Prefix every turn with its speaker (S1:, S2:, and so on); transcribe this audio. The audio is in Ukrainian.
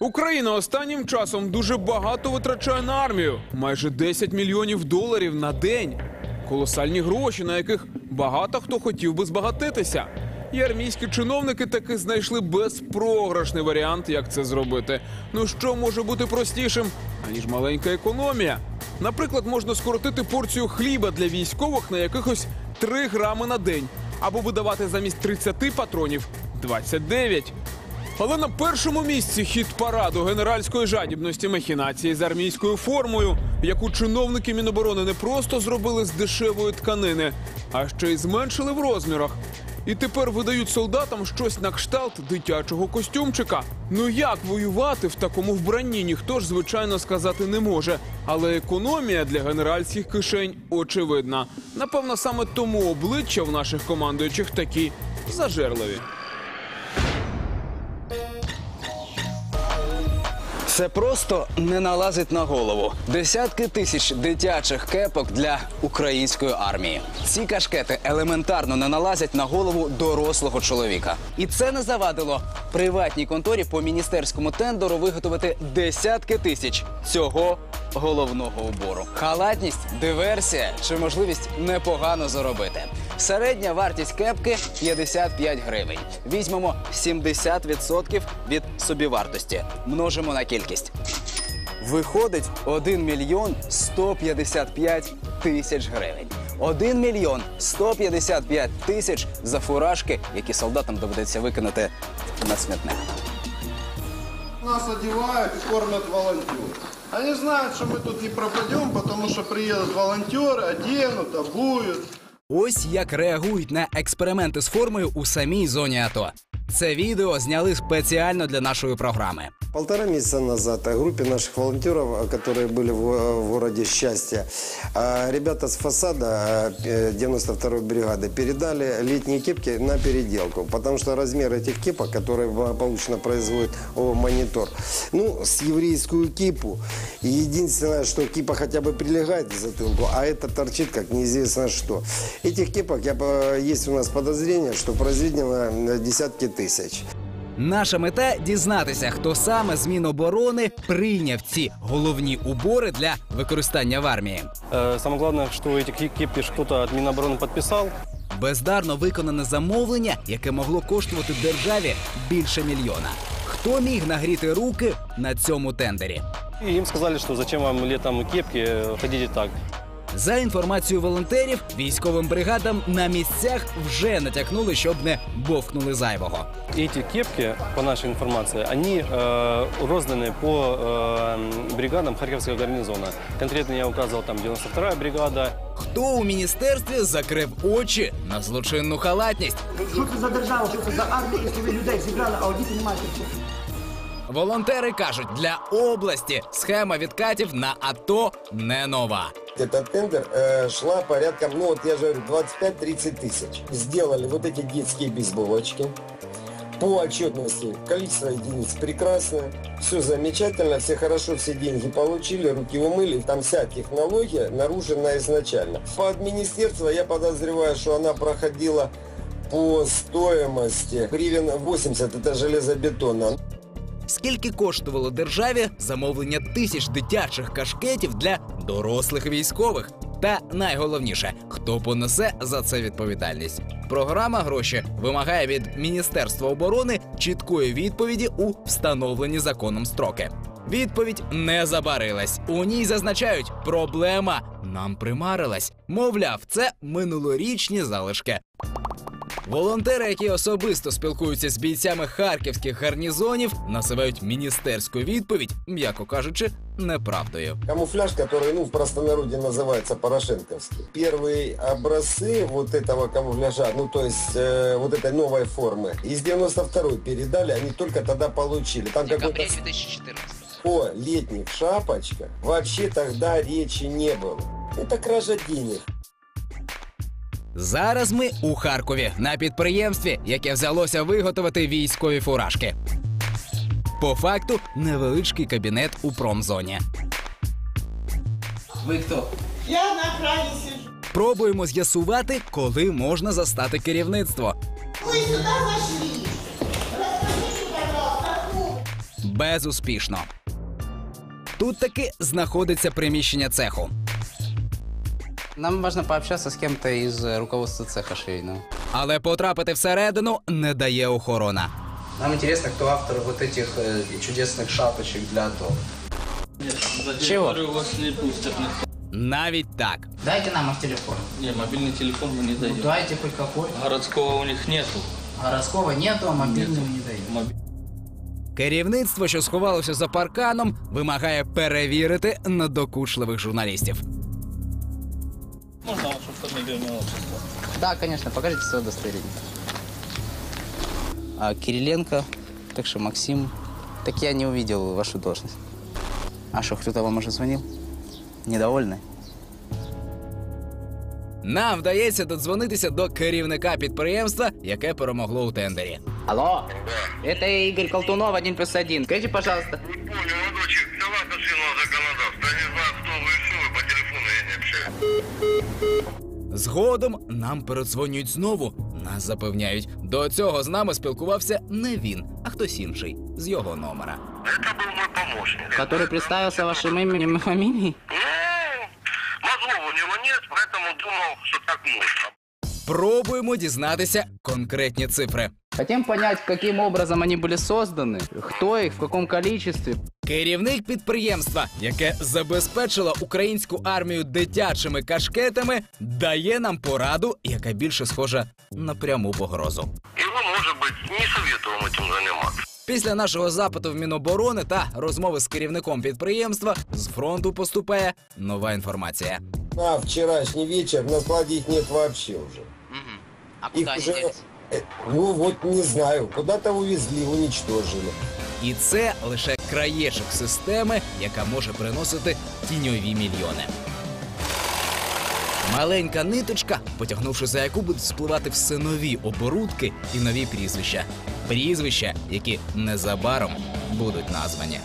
S1: Україна останнім часом дуже багато витрачає на армію майже 10 мільйонів доларів на день. Колосальні гроші, на яких багато хто хотів би збагатитися. І армійські чиновники таки знайшли безпрограшний варіант, як це зробити. Ну що може бути простішим, аніж маленька економія? Наприклад, можна скоротити порцію хліба для військових на якихось 3 грами на день, або видавати замість 30 патронів 29. Але на першому місці хід параду генеральської жадібності махінації з армійською формою, яку чиновники Міноборони не просто зробили з дешевої тканини, а ще й зменшили в розмірах. І тепер видають солдатам щось на кшталт дитячого костюмчика. Ну як воювати в такому вбранні, ніхто ж звичайно сказати не може. Але економія для генеральських кишень очевидна. Напевно, саме тому обличчя в наших командуючих такі зажерливі.
S2: Це просто не налазить на голову. Десятки тисяч дитячих кепок для української армії. Ці кашкети елементарно не налазять на голову дорослого чоловіка. І це не завадило приватній конторі по міністерському тендеру виготовити десятки тисяч цього головного убору. Халатність, диверсія чи можливість непогано заробити. Середня вартість кепки 55 гривень. Візьмемо 70% від собівартості. Множимо на кількість. Виходить 1 мільйон 155 тисяч гривень. 1 мільйон 155 тисяч за фуражки, які солдатам доведеться викинути на смітник.
S3: Нас одевают и кормят волонтеры. Они знают, что мы тут не пропадем, потому что приедут волонтеры, оденут, обуют.
S2: Ось як реагують на експерименти з формою у самій зоні АТО. Це відео зняли спеціально для нашої програми.
S4: Полтора месяца назад группе наших волонтеров, э, которые были в, э, городе Счастье, а, ребята с фасада э, 92-й бригады передали летние кепки на переделку, потому что размер этих кепок, которые благополучно производит о, монитор, ну, с еврейскую кипу. Единственное, что кипа хотя бы прилегает к затылку, а это торчит как неизвестно что. Этих кепок, я, по- есть у нас подозрение, что произведено э, десятки тысяч.
S2: Наша мета дізнатися, хто саме з Міноборони прийняв ці головні убори для використання в армії.
S5: Э, Самое главное, что эти ки- кепки ж кто-то от Минобороны подписал.
S2: Бездарно виконане замовлення, яке могло коштувати державі більше мільйона. Хто міг нагріти руки на цьому тендері?
S5: И им сказали, что зачем вам летом кепки, э, ходите так.
S2: За інформацією волонтерів, військовим бригадам на місцях вже натякнули, щоб не бовкнули зайвого.
S5: Эти кепки, по нашей информации, они э, розданы по э, бригадам Харьковского гарнизона. Конкретно я указывал там 92-я бригада,
S2: Хто у міністерстві закрив очі на злочинну халатність?
S6: Що це за держава, що це за армія, якщо ви людей зібрали, а одіти не маєте?
S2: Волонтери кажуть, для області схема відкатів на АТО не нова.
S4: Этот тендер э, шла порядком, ну вот я же говорю, 25-30 тысяч. Сделали вот эти детские бейсболочки. По отчетности количество единиц прекрасное, все замечательно, все хорошо все деньги получили, руки умыли, там вся технология нарушена изначально. Под министерство я подозреваю, что она проходила по стоимости гривен 80, это железобетонно.
S2: Скільки коштувало державі замовлення тисяч дитячих кашкетів для дорослих військових? Та найголовніше, хто понесе за це відповідальність? Програма гроші вимагає від Міністерства оборони чіткої відповіді у встановлені законом строки. Відповідь не забарилась. У ній зазначають, проблема нам примарилась. Мовляв, це минулорічні залишки. Волонтери, які особисто спілкуються з бійцями харківських гарнізонів, називають міністерську відповідь, м'яко кажучи, неправдою.
S4: Камуфляж, который, ну, в простонародье называется порошенковский. Первые образцы вот этого камуфляжа, ну, то есть э, вот этой новой формы, из 92-й передали, они только тогда получили. Там какой-то...
S2: 2014.
S4: О летних шапочках вообще тогда речи не было. Это кража денег.
S2: Зараз ми у Харкові на підприємстві, яке взялося виготовити військові фуражки. По факту невеличкий кабінет у промзоні. Ви хто?
S7: Я на охране сижу.
S2: Пробуємо з'ясувати, коли можна застати керівництво.
S7: Расскажите, пожалуйста, ну,
S2: безуспішно. Тут таки знаходиться приміщення цеху.
S8: Нам важно пообщаться с кем-то из э, руководства цеха швейного.
S2: Але потрапити всередину не дає охорона.
S8: Нам интересно, кто автор вот этих э, чудесных шапочек для АТО. Чего?
S9: у вас не пустят.
S2: Навіть так.
S8: Дайте нам их телефон.
S9: Не, мобильный телефон мы не даем.
S8: Дайте хоть какой.
S9: Городского у них нету.
S8: Городского нету, а мобильного не даем.
S9: Моб-
S2: Керівництво, що сховалося за парканом, вимагає перевірити надокучливих журналістів.
S9: Можно вашу фамилию, имя, отчество?
S8: Да, конечно, покажите свое удостоверение. А, Кириленко, так что Максим. Так я не увидел вашу должность. А что, кто-то вам уже звонил? Недовольны?
S2: Нам вдається додзвонитися до керівника підприємства, яке перемогло у тендері.
S8: Алло? Это Игорь Колтунов, один плюс один. Скажите, пожалуйста.
S10: Понял, дочек, согласно чинного законодавства. Я не знаю, кто вы и что вы, по телефону я не общаюсь.
S2: Згодом нам передзвонюють знову. Нас запевняють, до цього з нами спілкувався не він, а хтось інший з його номера.
S10: Это был мой помощник.
S8: Который представился вашим именем и фамилией?
S10: Ну, мозгов у него нет, поэтому думал, что так можно.
S2: Пробуємо дізнатися конкретні цифри.
S8: Хотим понять, каким образом они были созданы, кто их, в каком количестве.
S2: Керівник підприємства, яке забезпечило українську армію дитячими кашкетами, дає нам пораду, яка більше схожа на пряму погрозу.
S10: И вы, может быть, не советую вам этим заниматься.
S2: Після нашого запиту в Міноборони та розмови з керівником підприємства з фронту поступає нова інформація.
S4: На вчерашний вечер накладить нет вообще уже.
S8: А
S4: Их уже, э, ну вот не знаю, куда-то увезли, уничтожили.
S2: І це лише краєчок системи, яка може приносити тіньові мільйони. Маленька ниточка, потягнувши за яку будуть спливати все нові оборудки і нові прізвища. Прізвища, які незабаром будуть названі.